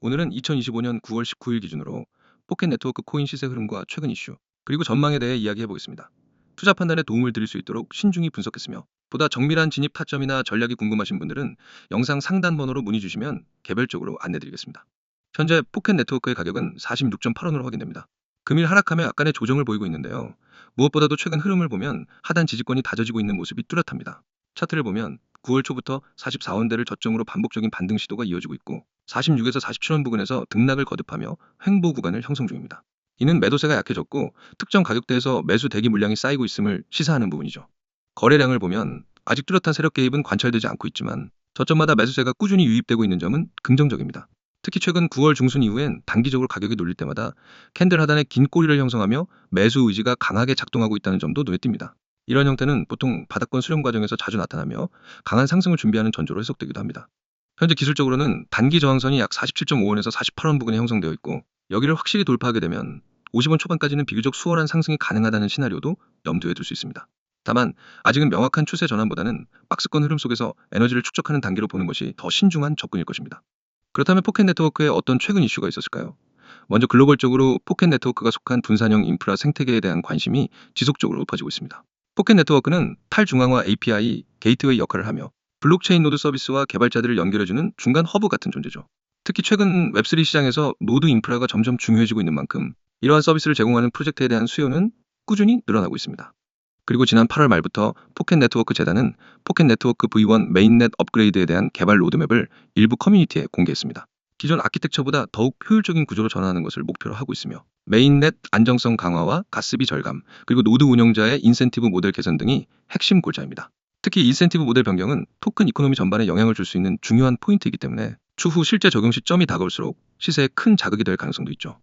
오늘은 2025년 9월 19일 기준으로 포켓 네트워크 코인 시세 흐름과 최근 이슈, 그리고 전망에 대해 이야기해 보겠습니다. 투자 판단에 도움을 드릴 수 있도록 신중히 분석했으며 보다 정밀한 진입 타점이나 전략이 궁금하신 분들은 영상 상단 번호로 문의 주시면 개별적으로 안내 드리겠습니다. 현재 포켓 네트워크의 가격은 46.8원으로 확인됩니다. 금일 하락하며 약간의 조정을 보이고 있는데요. 무엇보다도 최근 흐름을 보면 하단 지지권이 다져지고 있는 모습이 뚜렷합니다. 차트를 보면 9월 초부터 44원대를 저점으로 반복적인 반등 시도가 이어지고 있고 46에서 47원 부근에서 등락을 거듭하며 횡보 구간을 형성 중입니다. 이는 매도세가 약해졌고 특정 가격대에서 매수 대기 물량이 쌓이고 있음을 시사하는 부분이죠. 거래량을 보면 아직 뚜렷한 세력 개입은 관찰되지 않고 있지만 저점마다 매수세가 꾸준히 유입되고 있는 점은 긍정적입니다. 특히 최근 9월 중순 이후엔 단기적으로 가격이 놀릴 때마다 캔들 하단에 긴 꼬리를 형성하며 매수 의지가 강하게 작동하고 있다는 점도 눈에 띕니다. 이런 형태는 보통 바닥권 수렴 과정에서 자주 나타나며 강한 상승을 준비하는 전조로 해석되기도 합니다. 현재 기술적으로는 단기 저항선이 약 47.5원에서 48원 부근에 형성되어 있고 여기를 확실히 돌파하게 되면 50원 초반까지는 비교적 수월한 상승이 가능하다는 시나리오도 염두에 둘 수 있습니다. 다만 아직은 명확한 추세 전환보다는 박스권 흐름 속에서 에너지를 축적하는 단계로 보는 것이 더 신중한 접근일 것입니다. 그렇다면 포켓 네트워크에 어떤 최근 이슈가 있었을까요? 먼저 글로벌적으로 포켓 네트워크가 속한 분산형 인프라 생태계에 대한 관심이 지속적으로 높아지고 있습니다. 포켓 네트워크는 탈중앙화 API, 게이트웨이 역할을 하며 블록체인 노드 서비스와 개발자들을 연결해주는 중간 허브 같은 존재죠. 특히 최근 웹3 시장에서 노드 인프라가 점점 중요해지고 있는 만큼 이러한 서비스를 제공하는 프로젝트에 대한 수요는 꾸준히 늘어나고 있습니다. 그리고 지난 8월 말부터 포켓 네트워크 재단은 포켓 네트워크 V1 메인넷 업그레이드에 대한 개발 로드맵을 일부 커뮤니티에 공개했습니다. 기존 아키텍처보다 더욱 효율적인 구조로 전환하는 것을 목표로 하고 있으며 메인넷 안정성 강화와 가스비 절감, 그리고 노드 운영자의 인센티브 모델 개선 등이 핵심 골자입니다. 특히 인센티브 모델 변경은 토큰 이코노미 전반에 영향을 줄 수 있는 중요한 포인트이기 때문에 추후 실제 적용 시점이 다가올수록 시세에 큰 자극이 될 가능성도 있죠.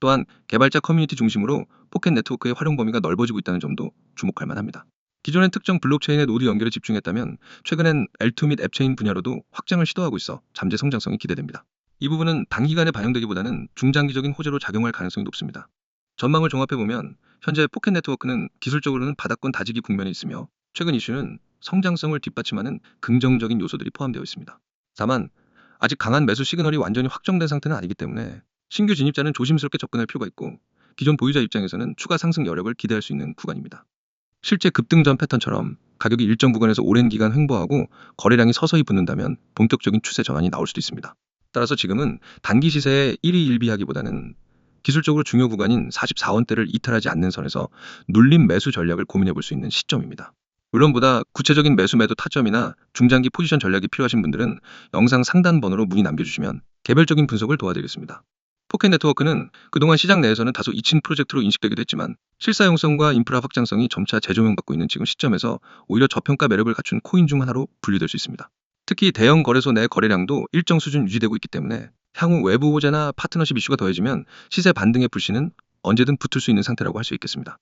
또한 개발자 커뮤니티 중심으로 포켓 네트워크의 활용 범위가 넓어지고 있다는 점도 주목할 만합니다. 기존엔 특정 블록체인의 노드 연결에 집중했다면 최근엔 L2 및 앱체인 분야로도 확장을 시도하고 있어 잠재 성장성이 기대됩니다. 이 부분은 단기간에 반영되기보다는 중장기적인 호재로 작용할 가능성이 높습니다. 전망을 종합해 보면 현재 포켓 네트워크는 기술적으로는 바닥권 다지기 국면에 있으며 최근 이슈는 성장성을 뒷받침하는 긍정적인 요소들이 포함되어 있습니다. 다만 아직 강한 매수 시그널이 완전히 확정된 상태는 아니기 때문에 신규 진입자는 조심스럽게 접근할 필요가 있고 기존 보유자 입장에서는 추가 상승 여력을 기대할 수 있는 구간입니다. 실제 급등 전 패턴처럼 가격이 일정 구간에서 오랜 기간 횡보하고 거래량이 서서히 붙는다면 본격적인 추세 전환이 나올 수도 있습니다. 따라서 지금은 단기 시세에 1위 1비하기보다는 기술적으로 중요 구간인 44원대를 이탈하지 않는 선에서 눌림 매수 전략을 고민해 볼 수 있는 시점입니다. 물론 보다 구체적인 매수 매도 타점이나 중장기 포지션 전략이 필요하신 분들은 영상 상단 번호로 문의 남겨주시면 개별적인 분석을 도와드리겠습니다. 포켓 네트워크는 그동안 시장 내에서는 다소 잊힌 프로젝트로 인식되기도 했지만 실사용성과 인프라 확장성이 점차 재조명받고 있는 지금 시점에서 오히려 저평가 매력을 갖춘 코인 중 하나로 분류될 수 있습니다. 특히 대형 거래소 내 거래량도 일정 수준 유지되고 있기 때문에 향후 외부 호재나 파트너십 이슈가 더해지면 시세 반등의 불씨는 언제든 붙을 수 있는 상태라고 할 수 있겠습니다.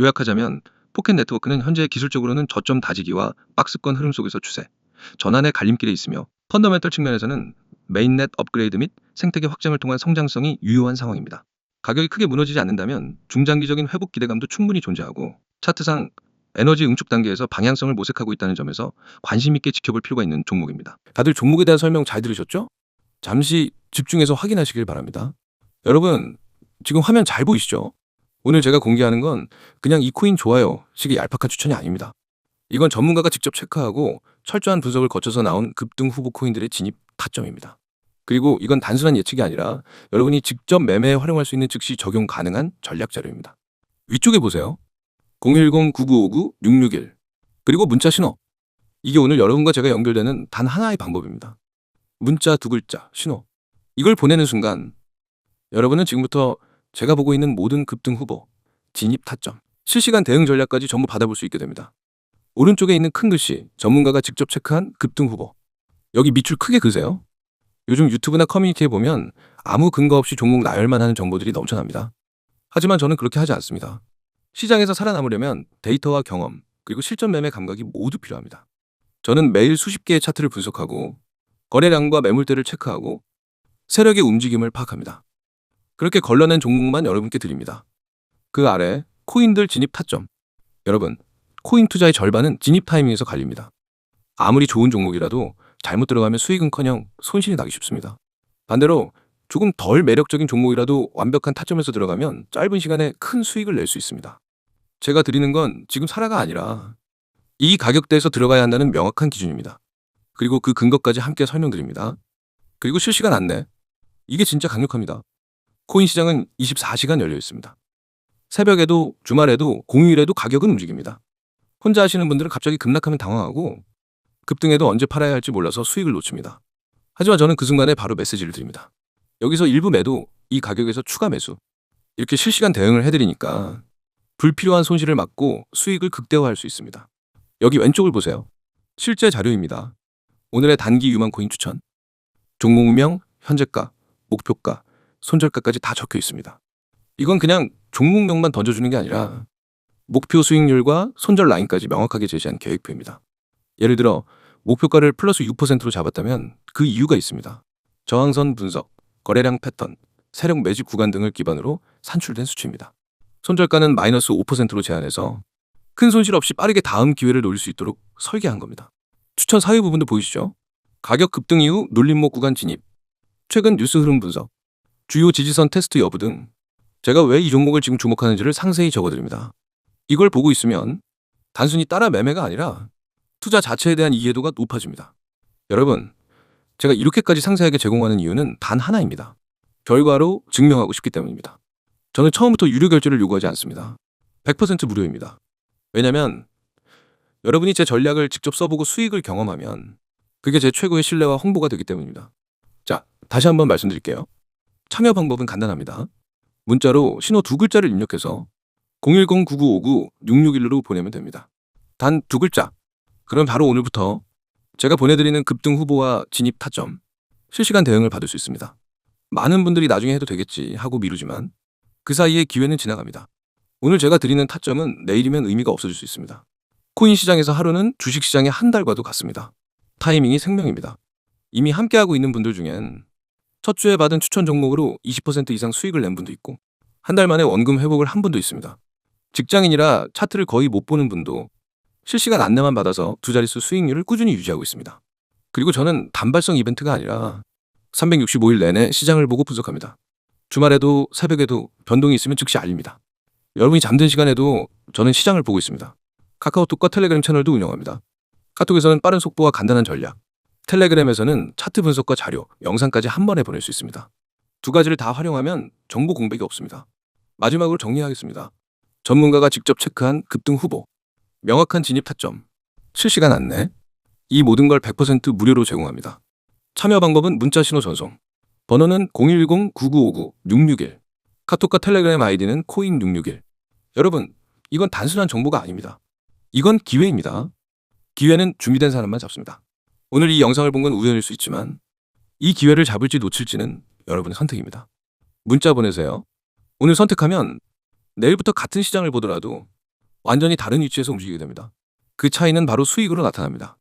요약하자면 포켓 네트워크는 현재 기술적으로는 저점 다지기와 박스권 흐름 속에서 추세, 전환의 갈림길에 있으며 펀더멘털 측면에서는 메인넷 업그레이드 및 생태계 확장을 통한 성장성이 유효한 상황입니다. 가격이 크게 무너지지 않는다면 중장기적인 회복 기대감도 충분히 존재하고 차트상 에너지 응축 단계에서 방향성을 모색하고 있다는 점에서 관심 있게 지켜볼 필요가 있는 종목입니다. 다들 종목에 대한 설명 잘 들으셨죠? 잠시 집중해서 확인하시길 바랍니다. 여러분, 지금 화면 잘 보이시죠? 오늘 제가 공개하는 건 그냥 이 코인 좋아요 식의 얄팍한 추천이 아닙니다. 이건 전문가가 직접 체크하고 철저한 분석을 거쳐서 나온 급등 후보 코인들의 진입 타점입니다. 그리고 이건 단순한 예측이 아니라 여러분이 직접 매매에 활용할 수 있는 즉시 적용 가능한 전략 자료입니다. 위쪽에 보세요. 010-9959-661 그리고 문자 신호. 이게 오늘 여러분과 제가 연결되는 단 하나의 방법입니다. 문자 두 글자, 신호. 이걸 보내는 순간 여러분은 지금부터 제가 보고 있는 모든 급등 후보, 진입 타점, 실시간 대응 전략까지 전부 받아볼 수 있게 됩니다. 오른쪽에 있는 큰 글씨, 전문가가 직접 체크한 급등 후보. 여기 밑줄 크게 그세요. 요즘 유튜브나 커뮤니티에 보면 아무 근거 없이 종목 나열만 하는 정보들이 넘쳐납니다. 하지만 저는 그렇게 하지 않습니다. 시장에서 살아남으려면 데이터와 경험, 그리고 실전 매매 감각이 모두 필요합니다. 저는 매일 수십 개의 차트를 분석하고 거래량과 매물대를 체크하고 세력의 움직임을 파악합니다. 그렇게 걸러낸 종목만 여러분께 드립니다. 그 아래 코인들 진입 타점. 여러분, 코인 투자의 절반은 진입 타이밍에서 갈립니다. 아무리 좋은 종목이라도 잘못 들어가면 수익은커녕 손실이 나기 쉽습니다. 반대로 조금 덜 매력적인 종목이라도 완벽한 타점에서 들어가면 짧은 시간에 큰 수익을 낼 수 있습니다. 제가 드리는 건 지금 사라가 아니라 이 가격대에서 들어가야 한다는 명확한 기준입니다. 그리고 그 근거까지 함께 설명드립니다. 그리고 실시간 안내. 이게 진짜 강력합니다. 코인 시장은 24시간 열려 있습니다. 새벽에도 주말에도 공휴일에도 가격은 움직입니다. 혼자 하시는 분들은 갑자기 급락하면 당황하고 급등해도 언제 팔아야 할지 몰라서 수익을 놓칩니다. 하지만 저는 그 순간에 바로 메시지를 드립니다. 여기서 일부 매도, 이 가격에서 추가 매수. 이렇게 실시간 대응을 해드리니까 불필요한 손실을 막고 수익을 극대화할 수 있습니다. 여기 왼쪽을 보세요. 실제 자료입니다. 오늘의 단기 유망 코인 추천. 종목명, 현재가, 목표가, 손절가까지 다 적혀 있습니다. 이건 그냥 종목명만 던져주는 게 아니라 목표 수익률과 손절 라인까지 명확하게 제시한 계획표입니다. 예를 들어 목표가를 플러스 6%로 잡았다면 그 이유가 있습니다. 저항선 분석, 거래량 패턴, 세력 매집 구간 등을 기반으로 산출된 수치입니다. 손절가는 마이너스 5%로 제한해서 큰 손실 없이 빠르게 다음 기회를 노릴 수 있도록 설계한 겁니다. 추천 사유 부분도 보이시죠? 가격 급등 이후 눌림목 구간 진입, 최근 뉴스 흐름 분석, 주요 지지선 테스트 여부 등 제가 왜 이 종목을 지금 주목하는지를 상세히 적어드립니다. 이걸 보고 있으면 단순히 따라 매매가 아니라 투자 자체에 대한 이해도가 높아집니다. 여러분, 제가 이렇게까지 상세하게 제공하는 이유는 단 하나입니다. 결과로 증명하고 싶기 때문입니다. 저는 처음부터 유료 결제를 요구하지 않습니다. 100% 무료입니다. 왜냐면 여러분이 제 전략을 직접 써보고 수익을 경험하면 그게 제 최고의 신뢰와 홍보가 되기 때문입니다. 자, 다시 한번 말씀드릴게요. 참여 방법은 간단합니다. 문자로 신호 두 글자를 입력해서 010-9959-661로 보내면 됩니다. 단 두 글자. 그럼 바로 오늘부터 제가 보내드리는 급등 후보와 진입 타점, 실시간 대응을 받을 수 있습니다. 많은 분들이 나중에 해도 되겠지 하고 미루지만 그 사이에 기회는 지나갑니다. 오늘 제가 드리는 타점은 내일이면 의미가 없어질 수 있습니다. 코인 시장에서 하루는 주식 시장의 한 달과도 같습니다. 타이밍이 생명입니다. 이미 함께하고 있는 분들 중엔 첫 주에 받은 추천 종목으로 20% 이상 수익을 낸 분도 있고 한 달 만에 원금 회복을 한 분도 있습니다. 직장인이라 차트를 거의 못 보는 분도 실시간 안내만 받아서 두 자릿수 수익률을 꾸준히 유지하고 있습니다. 그리고 저는 단발성 이벤트가 아니라 365일 내내 시장을 보고 분석합니다. 주말에도 새벽에도 변동이 있으면 즉시 알립니다. 여러분이 잠든 시간에도 저는 시장을 보고 있습니다. 카카오톡과 텔레그램 채널도 운영합니다. 카톡에서는 빠른 속보와 간단한 전략, 텔레그램에서는 차트 분석과 자료, 영상까지 한 번에 보낼 수 있습니다. 두 가지를 다 활용하면 정보 공백이 없습니다. 마지막으로 정리하겠습니다. 전문가가 직접 체크한 급등 후보, 명확한 진입 타점, 실시간 안내, 이 모든 걸 100% 무료로 제공합니다. 참여 방법은 문자 신호 전송, 번호는 010-9959-661, 카톡과 텔레그램 아이디는 코인661. 여러분, 이건 단순한 정보가 아닙니다. 이건 기회입니다. 기회는 준비된 사람만 잡습니다. 오늘 이 영상을 본 건 우연일 수 있지만 이 기회를 잡을지 놓칠지는 여러분의 선택입니다. 문자 보내세요. 오늘 선택하면 내일부터 같은 시장을 보더라도 완전히 다른 위치에서 움직이게 됩니다. 그 차이는 바로 수익으로 나타납니다.